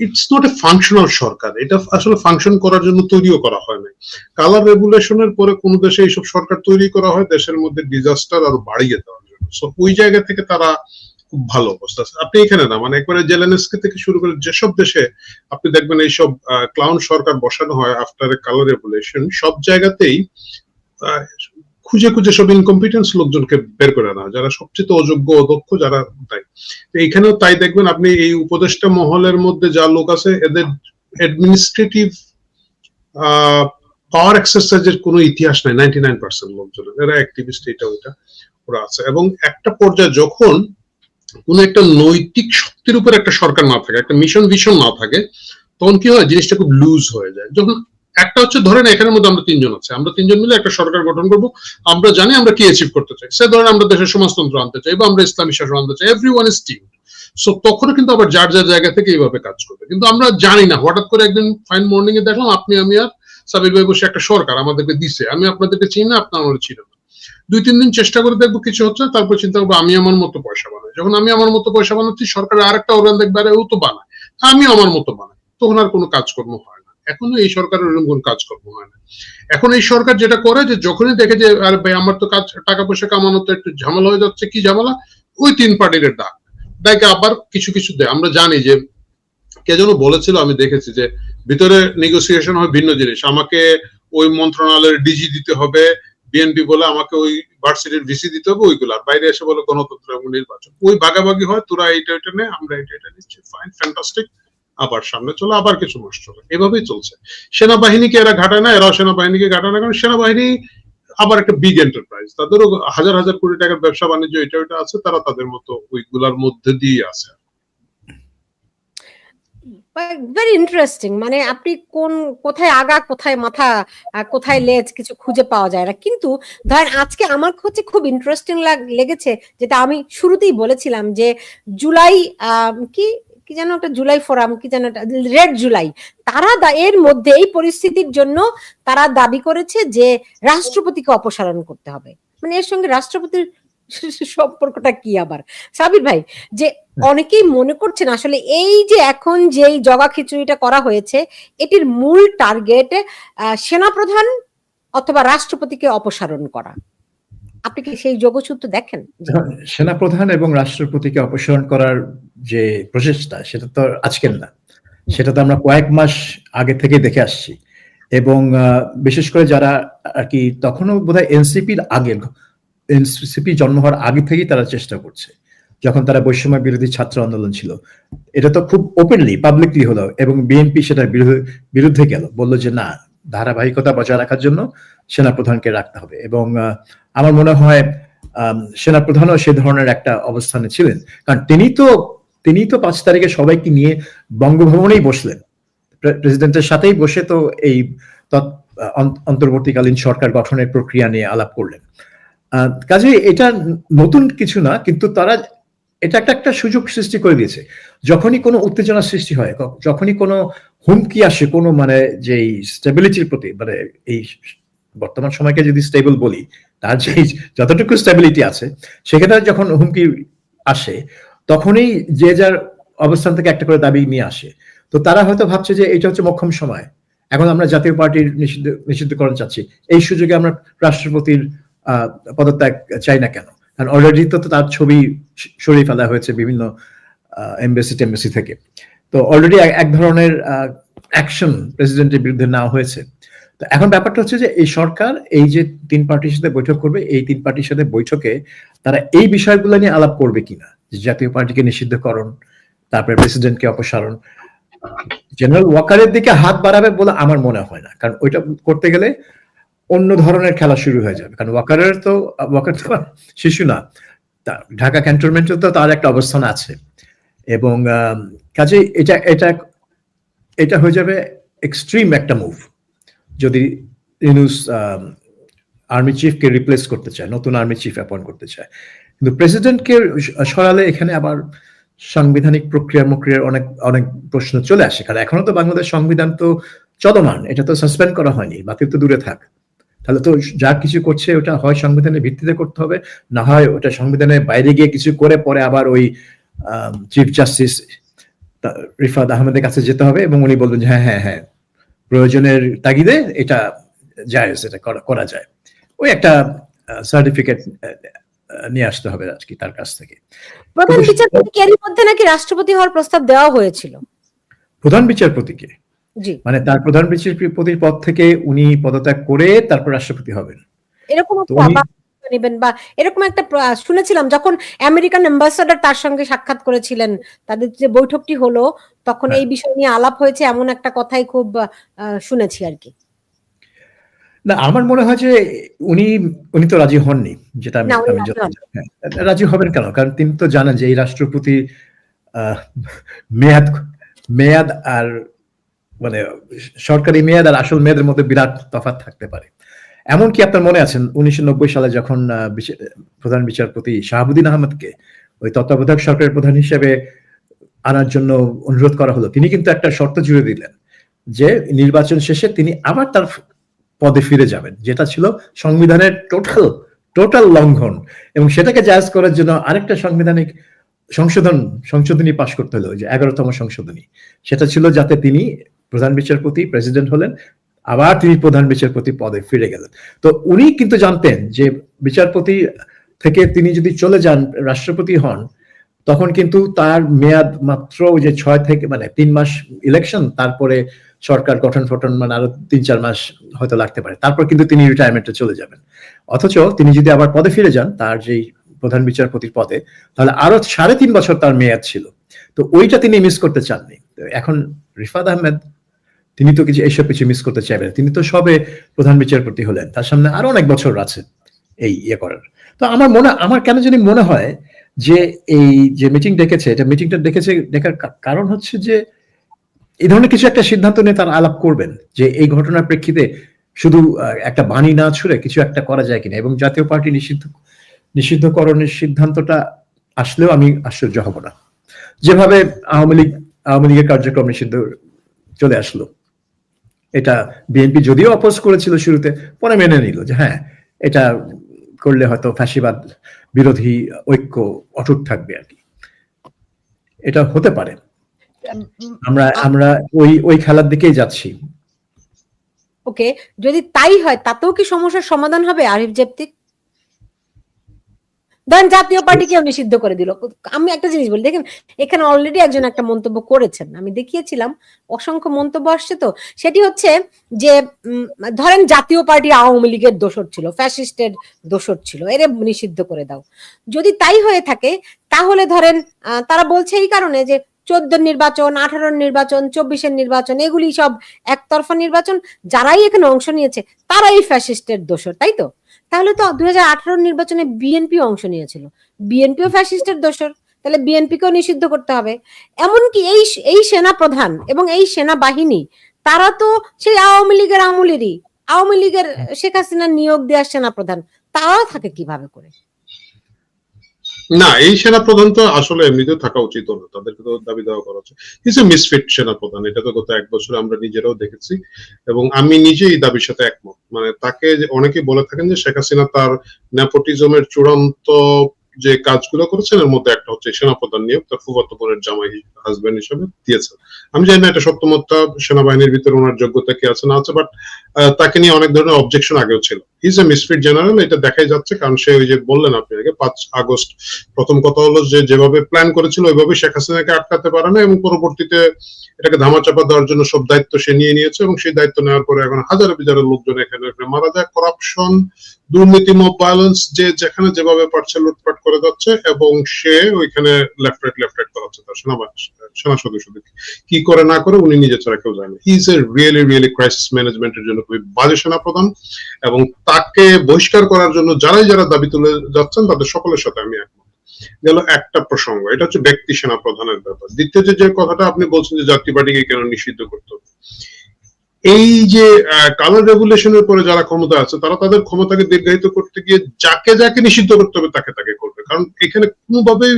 It's not a functional সরকার। এটা আসলে ফাংশন করার জন্য তৈরিও করা হয় নাই। কালার রেগুলেশনের পরে কোন দেশে এইসব সরকার তৈরি করা হয়, দেশের মধ্যে ডিজাস্টার আরও বাড়িয়ে দেওয়ার জন্য। সো ওই জায়গা থেকে তারা খুব ভালো অবস্থা আপনি এখানে না মানে একবারে জেলেনস্কি থেকে শুরু করে যেসব দেশে আপনি দেখবেন এইসব ক্লাউন সরকার বসানো হয় আফটার এ কালার রেগুলেশন সব জায়গাতেই খুঁজে খুঁজে সব ইনকম্পিটেন্স লোকজনকে বের করে আনা যারা সবচেয়ে অযোগ্য, অদক্ষ, যারা তাই। এইখানেও তাই দেখবেন, আপনি এই উপদেষ্টা মহলের মধ্যে যা লোক আছে, এদের অ্যাডমিনিস্ট্রেটিভ পাওয়ার এক্সারসাইজের কোনো ইতিহাস নাই নাইনটি নাইন পার্সেন্ট লোকজনের। এরা অ্যাক্টিভিস্ট এটা ওইটা ওরা আছে। এবং একটা পর্যায়ে যখন কোন একটা নৈতিক শক্তির উপর একটা সরকার না থাকে, একটা মিশন ভিশন না থাকে, তখন কি হয়, জিনিসটা খুব লুজ হয়ে যায়। যখন একটা হচ্ছে ধরেন এখানের মধ্যে আমরা তিনজন আছে। আমরা তিনজন মিলে একটা সরকার গঠন করব। আমরা জানি আমরা কি অ্যাচিভ করতে চাই। সে ধরেন আমরা দেশের সমাজতন্ত্র আনতে চাই বা আমরা ইসলামী শাসন আনতে চাই। Every one is team so তখন কিন্তু আবার যার যার জায়গা থেকে এইভাবে কাজ করবে। কিন্তু আমরা জানি না। হঠাৎ করে একদিন ফাইন মর্নিং এ দেখলাম আপনি, আমি আর সাবির ভাই বসে একটা সরকার আমাদেরকে দিছে। আমি আপনাদেরকে চিনি না, আপনার আমার চিনি না। দুই, তিন দিন চেষ্টা করে দেখব কিছু হচ্ছে না তারপর চিন্তা করব আমি আমার মতো পয়সা বানাই। যখন আমি আমার মতো পয়সা বানাচ্ছি, সরকারের আরেকটা অর্গান দেখবে, আরে ও তো বানায়। আমি আমার মতো বানাই। তখন আর কোনো কাজকর্ম হয় এখনও এই সরকারের ওরকম কোনো কাজকর্ম হয় না। এখন এই সরকার যেটা করে যে যখনই দেখে যে, আরে ভাই, আমার তো কাজ টাকা পয়সা কামানো তো একটু ঝামেলা হয়ে যাচ্ছে, কি ঝামেলা? ওই তিন পার্টির ডাক। ডাকে আবার কিছু কিছু দেয় আমরা জানি যে, কে যেন বলেছিল, আমি দেখেছি যে, ভিতরে নেগোসিয়েশন হয় ভিন্ন জিনিস। আমাকে ওই মন্ত্রণালয়ের ডিজি দিতে হবে বিএনপি বলে আমাকে ওই ভার্সিটির ভিসি দিতে হবে, ওইগুলো। আর বাইরে এসে বলে গণতন্ত্র এবং নির্বাচন। ওই ভাগাভাগি হয়, তোরা এইটা এটা নে, আমরা এটা এটা নিচ্ছি। ফাইন ফ্যান্টাস্টিক আবার সামনে চলো, আবার কিছু মাস চলে। এভাবেই চলছে। সেনাবাহিনীকে এরা ঘাটায় না এরাও সেনাবাহিনীকে ঘাটায় না কারণ সেনাবাহিনী আবার একটা বিগ এন্টারপ্রাইজ তাদেরও হাজার হাজার কোটি টাকার ব্যবসা বাণিজ্য, এটা ওইটা আছে, তারা তাদের মতো ওইগুলার মধ্যে দিয়ে আছে। ভেরি ইন্টারেস্টিং মানে আপনি কোন, কোথায় আগা, কোথায় মাথা কোথায় লেজ, কিছু খুঁজে পাওয়া যায় না। কিন্তু ধরেন আজকে আমার হচ্ছে খুব ইন্টারেস্টিং লেগেছে, যেটা আমি শুরুতেই বলেছিলাম যে, জুলাই কি? যেন একটা জুলাই ফোরাম কি যেন রেড জুলাই। তারা এর মধ্যে, এই পরিস্থিতির জন্য তারা দাবি করেছে যে রাষ্ট্রপতিকে অপসারণ করতে হবে। মানে এর সঙ্গে রাষ্ট্রপতির সম্পর্কটা কি আবার? সাবির ভাই, যে অনেকেই মনে করছেন, আসলে এই যে এখন যেই জগা খিচুড়িটা করা হয়েছে, এটির মূল টার্গেট সেনাপ্রধান অথবা রাষ্ট্রপতিকে অপসারণ করা। আপনি কি সেই যোগসূত্র দেখেন? সেনাপ্রধান এবং রাষ্ট্রপতিকে অপসারণ করার যে প্রচেষ্টা সেটা তো আজকের না। সেটা তো আমরা কয়েক মাস আগে থেকে দেখে আসছি। এবং বিশেষ করে যারা আর কি তখনও বোধহয় এনসিপির আগে এনসিপি জন্ম হওয়ার আগে থেকেই তারা চেষ্টা করছে। যখন তারা বৈষম্য বিরোধী ছাত্র আন্দোলন ছিল। এটা তো খুব ওপেনলি পাবলিকলি হলো এবং বিএনপি সেটার বিরুদ্ধে বিরুদ্ধে গেল। বলল যে না ধারাবাহিকতা বজায় রাখার জন্য সেনাপ্রধানকে রাখতে হবে। এবং আমার মনে হয় সেনাপ্রধানও সে ধরনের একটা অবস্থানে ছিলেন। কারণ তিনি তো তিনি তো পাঁচ তারিখে সবাইকে নিয়ে বঙ্গভবনেই বসলেন। প্রে- প্রেসিডেন্টের সাথেই বসে তো এই অন্তর্বর্তীকালীন সরকার গঠনের প্রক্রিয়া নিয়ে আলাপ করলেন। কাজেই এটা নতুন কিছু না, কিন্তু তারা এটা একটা একটা সুযোগ সৃষ্টি করে দিয়েছে। যখনই কোনো উত্তেজনা সৃষ্টি হয় যখনই কোনো হুমকি আসে, কোনো মানে যে স্টেবিলিটির প্রতি মানে এই বর্তমান সময়কে যদি স্টেবল বলি, তার যে যতটুকু স্টেবিলিটি আছে, সেক্ষেত্রে যখন হুমকি আসে তখনই যে যার অবস্থান থেকে একটা করে দাবি নিয়ে আসে। তো তারা হয়তো ভাবছে যে এটা হচ্ছে মক্ষম সময়। এখন আমরা জাতীয় পার্টির নিষিদ্ধ, নিষিদ্ধকরণ চাচ্ছি। এই সুযোগে আমরা রাষ্ট্রপতির পদত্যাগ চাই না কেন? কারণ অলরেডি তো তার ছবি সরিয়ে ফেলা হয়েছে বিভিন্ন এমবেসি টেম্বেসি থেকে। তো অলরেডি এক ধরনের অ্যাকশন প্রেসিডেন্টের বিরুদ্ধে নেওয়া হয়েছে। তো এখন ব্যাপারটা হচ্ছে যে এই সরকার এই যে তিন পার্টির সাথে বৈঠক করবে, এই তিন পার্টির সাথে বৈঠকে তারা এই বিষয়গুলো নিয়ে আলাপ করবে কিনা? জাতীয় পার্টিকে নিষিদ্ধকরণ, তারপরে প্রেসিডেন্টকে অপসারণ। জেনারেল ওয়াকারের দিকে হাত বাড়াবে বলে আমার মনে হয় না। কারণ ওইটা করতে গেলে অন্য ধরনের খেলা শুরু হয়ে যাবে। কারণ ওয়াকারের তো ওয়াকার তো শিশু না। ঢাকা ক্যান্টনমেন্টে তো তার একটা অবস্থান আছে। এবং কাজে এটা এটা এটা হয়ে যাবে এক্সট্রিম একটা মুভ যদি ইউনুস আর্মি চিফকে রিপ্লেস করতে চায়, নতুন আর্মি চিফ অ্যাপয়েন্ট করতে চায়। কিন্তু প্রেসিডেন্টকে সরালে এখানে আবার সাংবিধানিক প্রক্রিয়া মক্রিয়ার অনেক অনেক প্রশ্ন চলে আসে। কারণ এখনও তো বাংলাদেশ সংবিধান তো চলমান, এটা তো সাসপেন্ড করা হয়নি, বাতিল তো দূরে থাক। তাহলে তো যা কিছু করছে ওটা হয় সংবিধানের ভিত্তিতে করতে হবে, না হয় ওটা সংবিধানের বাইরে গিয়ে কিছু করে পরে আবার ওই চিফ জাস্টিস রিফাত আহমেদের কাছে যেতে হবে এবং উনি বলবেন যে হ্যাঁ হ্যাঁ হ্যাঁ প্রয়োজনের তাগিদে এটা যায় এটা করা যায়। ওই একটা সার্টিফিকেট নিয়ে আসতে হবে আর কি তার কাছ থেকে। প্রধান বিচারপতি মধ্যে নাকি রাষ্ট্রপতি হওয়ার প্রস্তাব দেওয়া হয়েছিল। প্রধান বিচারপতিকে জি। মানে তার প্রধান বিচারপতির পদ থেকে উনি পদত্যাগ করে তারপর রাষ্ট্রপতি হবেন। এরকম নেবেন বা এরকম একটা শুনেছিলাম যখন আমেরিকান অ্যাম্বাসাডার তার সঙ্গে সাক্ষাৎ করেছিলেন তাদের যে বৈঠকটি হলো তখন হ্যাঁ। এই বিষয় নিয়ে আলাপ হয়েছে এমন একটা কথাই খুব শুনেছি আর কি। না আমার মনে হয় যে উনি উনি তো রাজি হননি যেটা আমি রাজি। হ্যাঁ, রাজি হবেন কেন? কারণ তিনি তো জানেন যে এই রাষ্ট্রপতি মেয়াদ মেয়াদ আর মানে সরকারি মেয়াদ আর আসল মেয়াদের মধ্যে বিরাট তফাৎ থাকতে পারে। এমনকি আপনার মনে আছেন উনিশশো নব্বই সালে যখন প্রধান বিচারপতি শাহাবুদ্দিন আহমদকে ওই তত্ত্বাবধায়ক সরকারের প্রধান হিসেবে আনার জন্য অনুরোধ করা হলো তিনি কিন্তু একটা শর্ত জুড়ে দিলেন যে নির্বাচন শেষে তিনি আবার তার পদে ফিরে যাবেন, যেটা ছিল সংবিধানের টোটাল টোটাল লঙ্ঘন। এবং সেটাকে জায়জ করার জন্য আরেকটা সাংবিধানিক সংশোধন, সংশোধনী পাশ করতে হলো যে এগারোতম সংশোধনী। সেটা ছিল যাতে তিনি প্রধান বিচারপতি প্রেসিডেন্ট হলেন, আবার তিনি প্রধান বিচারপতি পদে ফিরে গেলেন। তো উনি কিন্তু জানতেন যে বিচারপতি থেকে তিনি যদি চলে যান, রাষ্ট্রপতি হন, তখন কিন্তু তার মেয়াদ মাত্র যে ছয় থেকে মানে তিন মাস ইলেকশন তারপরে সরকার গঠন ফটন মানে আরও তিন চার মাস হয়তো লাগতে পারে। তারপর কিন্তু তিনি রিটায়ারমেন্টে চলে যাবেন। অথচ তিনি যদি আবার পদে ফিরে যান, তার যেই প্রধান বিচারপতির পদে, তাহলে আরও সাড়ে তিন বছর তার মেয়াদ ছিল। তো ওইটা তিনি মিস করতে চাননি। এখন রিফাত আহমেদ, তিনি তো কিছু এইসব কিছু মিস করতে চাইবেন। তিনি তো সবে প্রধান বিচারপতি হলেন। তার সামনে আরও অনেক বছর আছে এই ইয়ে করার। তো আমার মনে, আমার কেন জানি মনে হয় যে এই যে মিটিং ডেকেছে, এটা মিটিংটা ডেকেছে কা- কারণ হচ্ছে যে এই ধরনের কিছু একটা সিদ্ধান্ত নিয়ে তারা আলাপ করবেন যে এই ঘটনার প্রেক্ষিতে শুধু একটা বাণী না ছুড়ে কিছু একটা করা যায় কিনা এবং জাতীয় পার্টি নিষিদ্ধ, নিষিদ্ধকরণের সিদ্ধান্তটা আসলেও আমি আশ্চর্য হব না। যেভাবে আওয়ামী লীগ, আওয়ামী লীগের কার্যক্রম নিষিদ্ধ চলে আসলো, এটা বিএনপি যদিও অপোজ করেছিল শুরুতে, পরে মেনে নিল যে হ্যাঁ এটা করলে হয়তো ফ্যাসিবাদ বিরোধী ঐক্য অটুট থাকবে আর কি। এটা হতে পারে। আমরা আমরা ওই ওই খেলার দিকেই যাচ্ছি। ওকে, যদি তাই হয়, তাতেও কি সমস্যার সমাধান হবে, আরিফ জেপ্তিক ধরেন জাতীয় পার্টিকেও নিষিদ্ধ করে দিল। আমি একটা জিনিস বলি, দেখেন, এখানে অলরেডি একজন একটা মন্তব্য করেছেন। আমি দেখিয়েছিলাম, অসংখ্য মন্তব্য আসছে তো। সেটি হচ্ছে যে ধরেন জাতীয় পার্টি আওয়ামী লীগের দোষর ছিল, ফ্যাসিস্টের দোষর ছিল, এরে নিষিদ্ধ করে দাও। যদি তাই হয়ে থাকে, তাহলে ধরেন তারা বলছে এই কারণে যে চোদ্দ নির্বাচন, আঠারো নির্বাচন, চব্বিশের নির্বাচন, এগুলি সব একতরফা নির্বাচন। যারাই এখানে অংশ নিয়েছে, তারাই ফ্যাসিস্টের দোষর, তাই তো? তাহলে তো দুই হাজার আঠারোর নির্বাচনে বিএনপি অংশ নিয়েছিল। বিএনপিও ফ্যাসিস্টের দোষর, তাহলে বিএনপিকেও নিষিদ্ধ করতে হবে। এমনকি এই এই সেনা প্রধান এবং এই সেনা বাহিনী তারা তো সেই আওয়ামী লীগের আমলেরই, আওয়ামী লীগের শেখ হাসিনার নিয়োগ দেওয়ার সেনা প্রধান তারা থাকে কীভাবে করে? না, এই সেনা প্রধান তো আসলে এমনিতেও থাকা উচিত না তাদেরকে তো দাবি দেওয়া করা উচিত এ মিসফিট সেনা প্রধান, এটা তো গত এক বছরে আমরা নিজেরাও দেখেছি, এবং আমি নিজেই এই দাবির সাথে একমত। মানে তাকে অনেকে বলে থাকেন যে শেখ হাসিনা তার নেপোটিজমের চূড়ান্ত যে কাজগুলো করেছেন, এর মধ্যে একটা হচ্ছে সেনাপ্রধান নিয়োগ, তার ফুফাতো বোনের জামাই হাজবেন্ড হিসেবে দিয়েছেন। আমি জানি না এটা সত্যমতটা সেনাবাহিনীর ভিতরে ওনার যোগ্যতা কি আছে, না আছে বাট তাকে নিয়ে অনেক ধরনের অবজেকশন আগেও ছিল। ইজ এ মিসফিট জেনারেল এটা দেখাই যাচ্ছে, কারণ সে ওই যে বললেন আপনি আগে, পাঁচ আগস্ট, প্রথম কথা হলো যে যেভাবে প্ল্যান করেছিল, ওইভাবে শেখ হাসিনাকে আটকাতে পারে না, এবং পরবর্তীতে এটাকে ধামাচাপা দেওয়ার জন্য সব দায়িত্ব সে নিয়ে নিয়েছে, এবং সেই দায়িত্ব নেওয়ার পরে এখন হাজার হাজার লোকজন এখানে এখানে মারা যায় করাপশন দুর্নীতি মব ভায়োলেন্স যে যেখানে যেভাবে পারছে লুটপাট করে যাচ্ছে, এবং সে ওইখানে লেফট রাইট লেফট রাইট করাচ্ছে তার সেনা সেনা সদস্যদের কি করে না করে উনি নিজে ছাড়া কেউ জানে he is a really really crisis ম্যানেজমেন্টের জন্য খুবই বাজে সেনা প্রধান, এবং তাকে বহিষ্কার করার জন্য যারাই যারা দাবি তুলে যাচ্ছেন, তাদের সকলের সাথে আমি একমত। গেল একটা প্রসঙ্গ, এটা হচ্ছে ব্যক্তি সেনা প্রধানের ব্যাপার। দ্বিতীয় যে কথাটা আপনি বলছেন যে জাতীয় পার্টিকে কেন নিষিদ্ধ করতে হবে। এই যে কালার রেগুলেশনের পরে যারা ক্ষমতা আছে, তারা তাদের ক্ষমতাকে দীর্ঘায়িত করতে গিয়ে যাকে যাকে নিষিদ্ধ করতে হবে, তাকে তাকে করবে। কারণ এখানে কোনোভাবে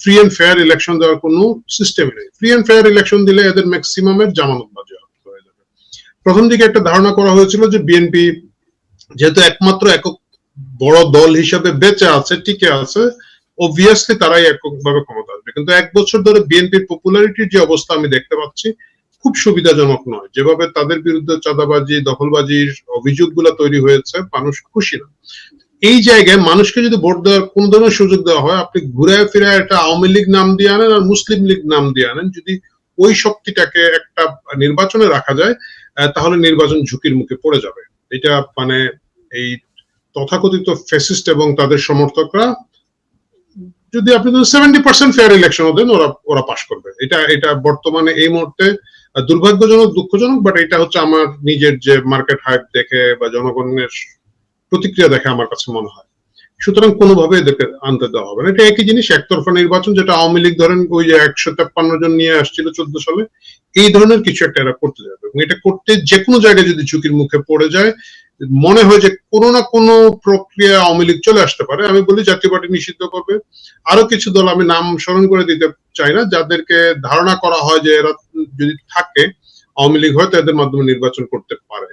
ফ্রি অ্যান্ড ফেয়ার ইলেকশন দেওয়ার কোনো সিস্টেম নেই। ফ্রি অ্যান্ড ফেয়ার ইলেকশন দিলে এদের ম্যাক্সিমামের জামানত বাজে হয়ে যাবে। প্রথম দিকে একটা ধারণা করা হয়েছিল যে বিএনপি যেহেতু একমাত্র একক বড় দল হিসাবে বেঁচে আছে, টিকে আছে অবভিয়াসলি তারাই এককভাবে ক্ষমতা আসবে। কিন্তু এক বছর ধরে বিএনপির পপুলারিটির যে অবস্থা আমি দেখতে পাচ্ছি, খুব সুবিধাজনক নয়। যেভাবে তাদের বিরুদ্ধে চাঁদাবাজি, দখলবাজির অভিযোগগুলো তৈরি হয়েছে, মানুষ খুশি না। এই জায়গায় মানুষকে যদি ভোট দেওয়ার কোন ধরনের সুযোগ দেওয়া হয়, আপনি ঘুরে ফিরে একটা আওয়ামী লীগ নাম দিয়ে আনেন আর মুসলিম লীগ নাম দিয়ে আনেন, যদি ওই শক্তিটাকে একটা নির্বাচনে রাখা যায় তাহলে নির্বাচন ঝুঁকির মুখে পড়ে যাবে। এটা মানে এই তথাকথিত ফেসিস্ট এবং তাদের সমর্থকরা, যদি আপনি সেভেন্টি পার্সেন্ট ফেয়ার ইলেকশন দেন ওরা ওরা পাশ করবে। এটা এটা বর্তমানে এই মুহূর্তে দুর্ভাগ্যজনক, দুঃখজনক বাট এটা হচ্ছে আমার নিজের যে মার্কেট হাইপ দেখে বা জনগণের প্রতিক্রিয়া দেখে আমার কাছে মনে হয়। সুতরাং কোনোভাবে এদেরকে আনতে দেওয়া হবে না। এটা একই জিনিস, একতরফা নির্বাচন, যেটা আওয়ামী লীগ ধরেন ওই যে একশো তেপ্পান্ন জন নিয়ে আসছিল চোদ্দ সালে, এই ধরনের কিছু একটা এরা করতে যাবে। এবং এটা করতে যে কোনো জায়গায় যদি ঝুঁকির মুখে পড়ে যায় মনে হয় যে কোনো না কোনো প্রক্রিয়া আওয়ামী চলে আসতে পারে। আমি বলি জাতীয় পার্টি নিষিদ্ধ করবে আরও কিছু দল আমি নাম স্মরণ করে দিতে চাই না, যাদেরকে ধারণা করা হয় যে এরা যদি থাকে, আওয়ামী লীগ হয়তো এদের মাধ্যমে নির্বাচন করতে পারে।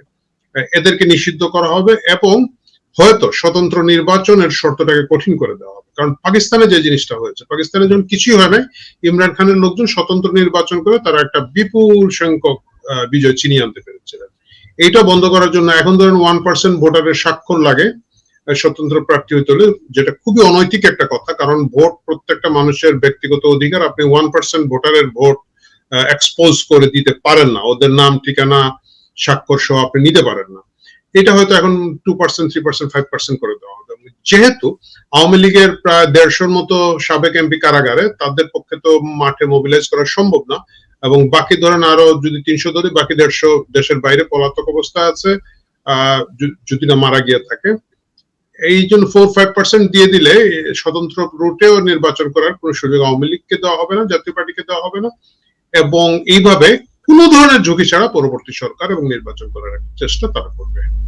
এদেরকে নিষিদ্ধ করা হবে এবং হয়তো স্বতন্ত্র নির্বাচনের শর্তটাকে কঠিন করে দেওয়া হবে। কারণ পাকিস্তানে যে জিনিসটা হয়েছে, পাকিস্তানে যখন কিছুই হয় নাই, ইমরান খানের লোকজন স্বতন্ত্র নির্বাচন করে তারা একটা বিপুল সংখ্যক বিজয় চিনিয়ে আনতে পেরেছিলেন এইটা বন্ধ করার জন্য এখন ধরেন ওয়ান পার্সেন্ট ভোটারের স্বাক্ষর লাগে স্বতন্ত্র প্রার্থী হইতে হলে, যেটা খুবই অনৈতিক একটা কথা, কারণ ভোট প্রত্যেকটা মানুষের ব্যক্তিগত অধিকার। আপনি ওয়ান পার্সেন্ট ভোটারের ভোট এক্সপোজ করে দিতে পারেন না। ওদের নাম, ঠিকানা, স্বাক্ষর সহ আপনি নিতে পারেন না। এটা হয়তো এখন two percent three percent five percent করে দেওয়া হবে। যেহেতু আওয়ামী লীগের প্রায় দেড়শোর মতো সাবেক এমপি কারাগারে, তাদের পক্ষে তো মাঠে মোবিলাইজ করা সম্ভব না। এবং বাকি ধরেন আরও যদি তিনশো ধরে, বাকি দেড়শো দেশের বাইরে পলাতক অবস্থা আছে যদি- না মারা গিয়ে থাকে। এই জন্য ফোর ফাইভ পার্সেন্ট দিয়ে দিলে স্বতন্ত্র রুটেও নির্বাচন করার কোনো সুযোগ আওয়ামী লীগকে দেওয়া হবে না, জাতীয় পার্টিকে দেওয়া হবে না। এবং এইভাবে কোনো ধরনের ঝুঁকি ছাড়া পরবর্তী সরকার এবং নির্বাচন করার চেষ্টা তারা করবে।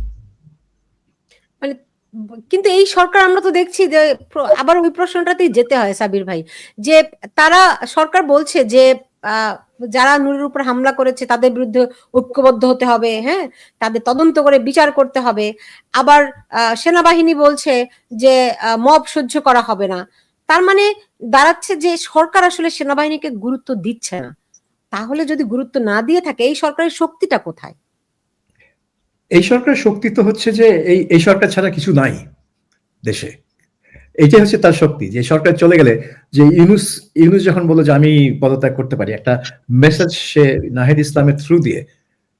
কিন্তু এই সরকার আমরা তো দেখছি যে, আবার ওই প্রশ্নটাতেই যেতে হয় সাবির ভাই, যে তারা, সরকার বলছে যে যারা নুরের উপর হামলা করেছে, তাদের বিরুদ্ধে ঐক্যবদ্ধ হতে হবে হ্যাঁ? তাদের তদন্ত করে বিচার করতে হবে। আবার সেনাবাহিনী বলছে যে মব সহ্য করা হবে না। তার মানে দাঁড়াচ্ছে যে, সরকার আসলে সেনাবাহিনীকে গুরুত্ব দিচ্ছে না। তাহলে যদি গুরুত্ব না দিয়ে থাকে, এই সরকারের শক্তিটা কোথায়? এই সরকারের শক্তি তো হচ্ছে যে, এই এই সরকার ছাড়া কিছু নাই দেশে। এইটাই হচ্ছে তার শক্তি, যে সরকার চলে গেলে যে ইউনুস ইউনুস যখন বলল যে আমি পদত্যাগ করতে পারি, একটা মেসেজ সে নাহিদ ইসলামের থ্রু দিয়ে,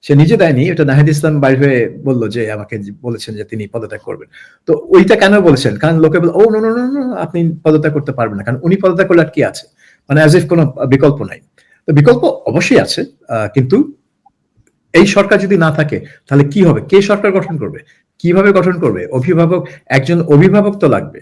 সে নিজে দেয়নি, এটা নাহিদ ইসলাম বাইর হয়ে বলল যে আমাকে বলেছেন যে তিনি পদত্যাগ করবেন। তো ওইটা কেন বলেছেন? কারণ লোকে বলে ও নো আপনি পদত্যাগ করতে পারবেন না। কারণ উনি পদত্যাগ করলে আর কি আছে? মানে অ্যাজ ইফ কোনো বিকল্প নাই। তো বিকল্প অবশ্যই আছে কিন্তু এই সরকার যদি না থাকে, তাহলে কি হবে? কে সরকার গঠন করবে? কীভাবে গঠন করবে? অভিভাবক, একজন অভিভাবক তো লাগবে।